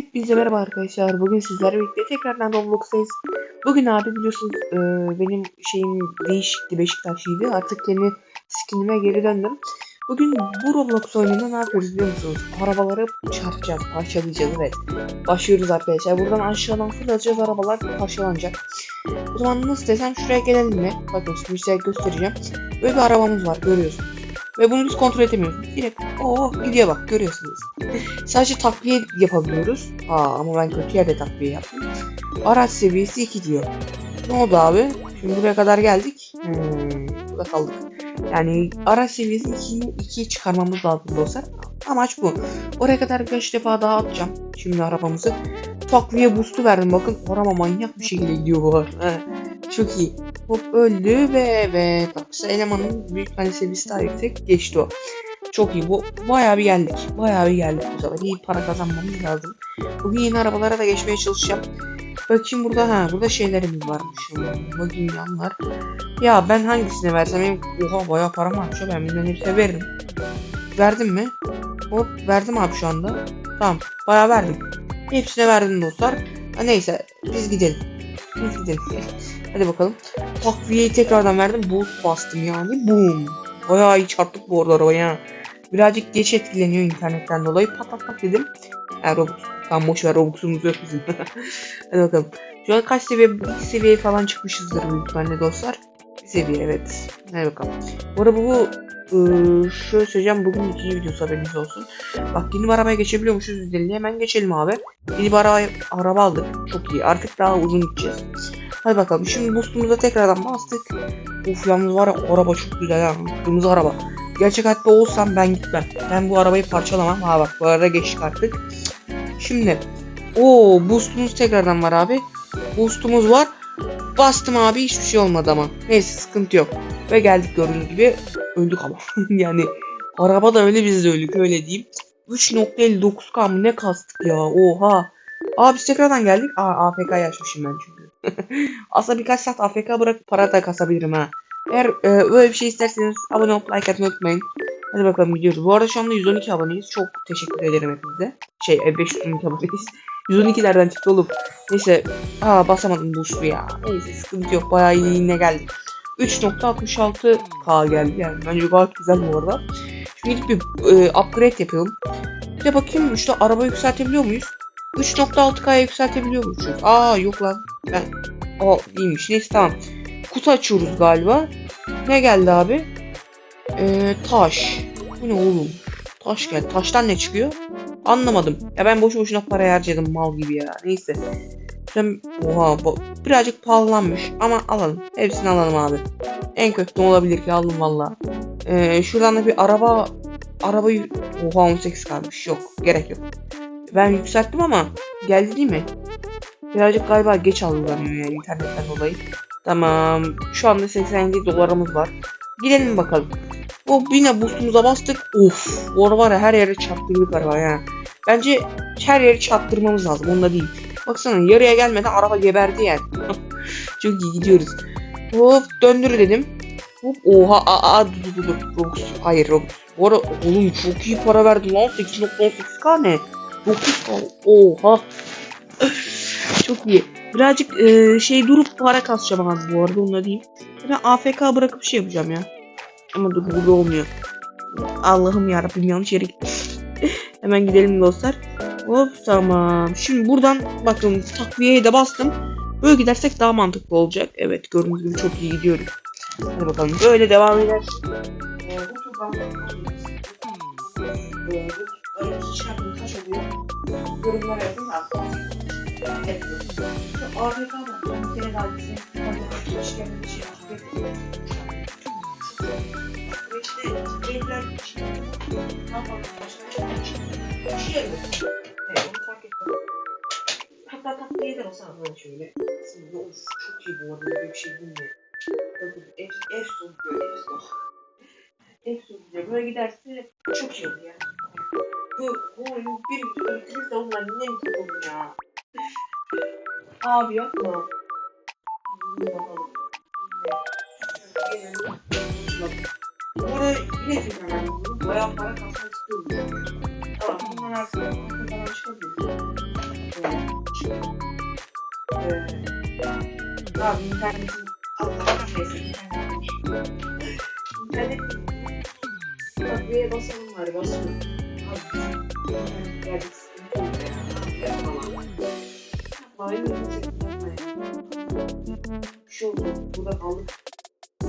Hepinize merhaba arkadaşlar. Bugün sizlerle birlikte tekrardan Roblox'tayız. Bugün abi biliyorsunuz e, benim şeyim değişikti Beşiktaşlıydı. Artık kendi skinime geri döndüm. Bugün bu Roblox oyununda ne yapıyoruz biliyor musunuz? Arabaları çarpacağız, parçalayacağız evet. Başlıyoruz arkadaşlar. Buradan aşağıdan fırlatacağız arabalar parçalanacak. O zaman nasıl desem şuraya gelelim mi? Bakın şimdi size göstereceğim. Böyle bir arabamız var görüyorsunuz. Ve bunu biz kontrol edemiyoruz. Direkt o gidiyor bak görüyorsunuz. Sadece takviye yapabiliyoruz. Aa ama ben kötü yerde takviye yaptım. Araç seviyesi 2 diyor. Ne oldu abi? Şimdi buraya kadar geldik. Hmm, burada kaldık. Yani araç seviyesi 2'yi 2'ye çıkarmamız lazım dostlar. Amaç bu. Oraya kadar 5 defa daha atacağım. Şimdi arabamızı. Takviye boost'u verdim bakın. Araba manyak bir şekilde gidiyor bu arada. Çok iyi. Hop öldü ve evet. Bak elemanın büyük hani seviyesi daha yüksek. Geçti o. Çok iyi. Bu bayağı bir geldik. Bayağı bir geldik bu sefer. İyi para kazanmamız lazım. Bugün yeni arabalara da geçmeye çalışacağım. Bakayım burada ha burada şeylerimiz varmış. Hmm, Bakayım yanlar. Ya ben hangisine versem benim oha bayağı param varmış ben bunların hepsine veririm. Verdim mi? Hop verdim abi şu anda. Tamam bayağı verdim. Hepsine verdim dostlar. Ha, neyse biz gidelim. Biz gidelim. Hadi bakalım. Takviyeyi tekrardan verdim. Boost bastım yani. Boom. Bayağı iyi çarptık bu arada arabaya. Birazcık geç etkileniyor internetten dolayı. Pat pat pat dedim. Ha Robux. Tamam boş ver Robux'umuz yok bizim. Hadi bakalım. Şu an kaç seviye? İki seviye falan çıkmışızdır büyük ihtimalle dostlar. Bir seviye evet. Hadi bakalım. Bu arada bu ıı, şöyle söyleyeceğim bugün ikinci videosu haberiniz olsun. Bak yeni bir arabaya geçebiliyormuşuz %50 hemen geçelim abi. Yeni bir araba, araba aldık. Çok iyi. Artık daha uzun gideceğiz. Hadi bakalım. Şimdi boostumuza tekrardan bastık. Uf yalnız var ya araba çok güzel ha. Kırmızı araba. Gerçek hayatta olsam ben gitmem. Ben bu arabayı parçalamam. Ha bak bu arada geçtik artık. Şimdi. o boostumuz tekrardan var abi. Boostumuz var. Bastım abi hiçbir şey olmadı ama. Neyse sıkıntı yok. Ve geldik gördüğünüz gibi. Öldük ama. yani araba da öyle biz de öldük öyle diyeyim. 3.59k mı ne kastık ya oha. Abi biz tekrardan geldik. Aa AFK yaşmışım ben çünkü. Aslında birkaç saat AFK bırakıp para da kasabilirim ha. Eğer e, öyle bir şey isterseniz abone olup like atmayı unutmayın. Hadi bakalım gidiyoruz. Bu arada şu anda 112 aboneyiz. Çok teşekkür ederim hepinize. Şey e, 512 aboneyiz. 112'lerden çıktı olup. Neyse. Aa basamadım boost'u ya. Neyse sıkıntı yok. Bayağı iyi yine geldi. 3.66k geldi yani. Bence gayet güzel bu arada. Şimdi gidip bir e, upgrade yapalım. Bir de bakayım işte araba yükseltebiliyor muyuz? 3.6K'ya yükseltebiliyormuşuz. Aa yok lan. Ben o değilmiş. Neyse tamam. Kutu açıyoruz galiba. Ne geldi abi? Ee, taş. Bu ne oğlum? Taş geldi. Taştan ne çıkıyor? Anlamadım. Ya ben boşu boşuna para harcadım mal gibi ya. Neyse. Sen, oha birazcık pahalanmış ama alalım. Hepsini alalım abi. En kötü ne olabilir ki aldım valla. Ee, şuradan da bir araba arabayı oha 18 kalmış. Yok gerek yok. Ben yükselttim ama geldi değil mi? Birazcık galiba geç algılanıyor yani internetten dolayı. Tamam. Şu anda 87 dolarımız var. Gidelim bakalım. O yine boostumuza bastık. Of. Araba var ya her yere çarptırdık araba ya. Bence her yeri çarptırmamız lazım. Onda değil. Baksana yarıya gelmeden araba geberdi yani. Çok iyi gidiyoruz. Hop döndür dedim. Hop oha aa, aa dur dur dur. Robux. Hayır Robux. Bu arada oğlum çok iyi para verdi lan. 8.18k ne? 9k. Oha. Çok iyi. Birazcık e, şey durup para kasacağım abi bu arada onu diyeyim. Ben AFK bırakıp şey yapacağım ya. Ama dur burada olmuyor. Allah'ım yarabbim yanlış yere. Hemen gidelim dostlar. Hop tamam. Şimdi buradan bakın takviyeye de bastım. Böyle gidersek daha mantıklı olacak. Evet gördüğünüz gibi çok iyi gidiyoruz. Hadi bakalım böyle devam eder. Oluyor. Yorumlara yazın. Evet. Şu bak. Ben bir kere daha hoş geldin. Şey yapayım. Ve işte evler için ne yapalım başka bir şey yok. Onu fark ettim. Hatta tatlıya da basana böyle şöyle. Şimdi of çok iyi bu arada böyle bir şey mi? Bakın ev, ev son diyor ev son. Ev son diyor. Böyle giderse çok iyi olur ya. Bu, bu oyun bir de onlar ne mi tutalım ya? Abi yok mu? Bakalım. Oraya yine tekrar bayağı para kasmak istiyorum. Tamam bundan artık arkadan çıkabilirim. Abi internetin Allah'a kahretsin. İnternet Bak buraya basalım var basalım. Abi. Geldik. Yapamam ya. Yapma öyle bir şey ya. Şey oldu. Burada kaldık. Ee,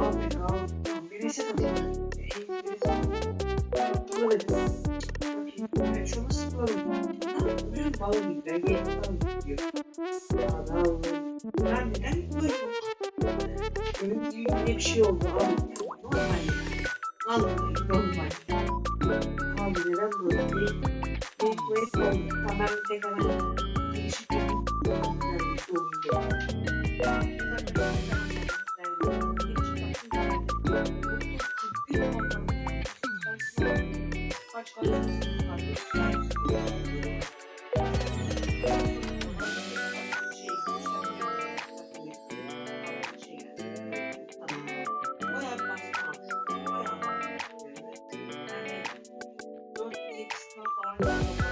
abi kaldık. Bir reset atayım. Ee, bir reset atayım. Burada dedim. Bakayım. Evet şu nasıl bulalım? Ha, bugün balı gibi. Belki balı gidiyor. Adam. Ben neden böyle Benim düğünde bir şey oldu. Normal ya. Vallahi normal. Abi neden böyle bir tuvalet oldu. Tamam ben tekrar Kaç kaç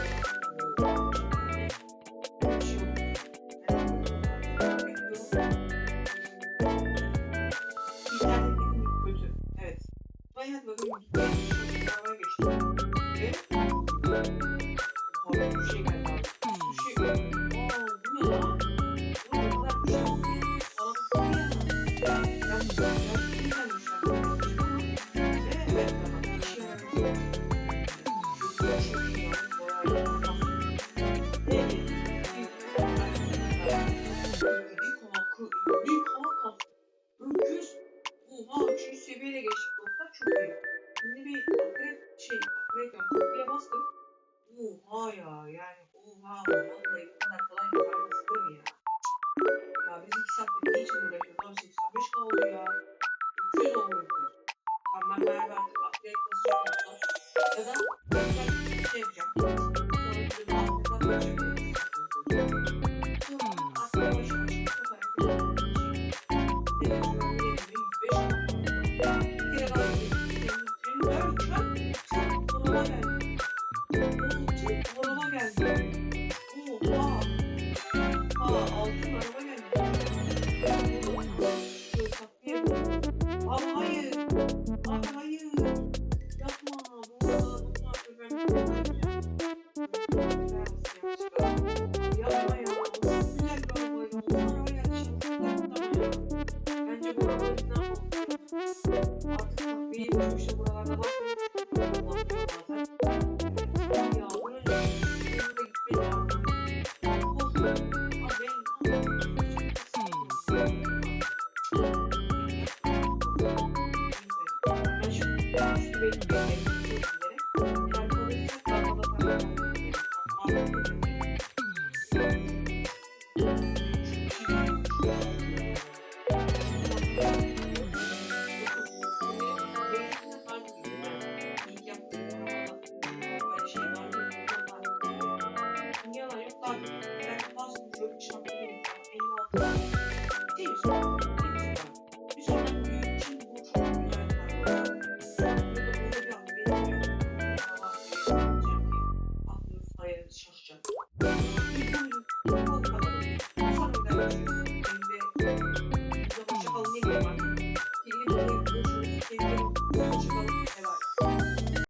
seviyeye geçtik dostlar çok iyi. Şimdi bir akrep şey akrep yok. Kapıya bastım. Oha ya yani oha vallahi bu kadar kolay basılır mı ya? Ya biz iki saattir ne için uğraşıyoruz? Abi 85 kaldı ya. 300 oldu 300. Tamam ben galiba artık akrep basacağım dostlar. Ya da thank you. Etmiş işte buralarda. Evet. Ya bu ne? Benim Bye.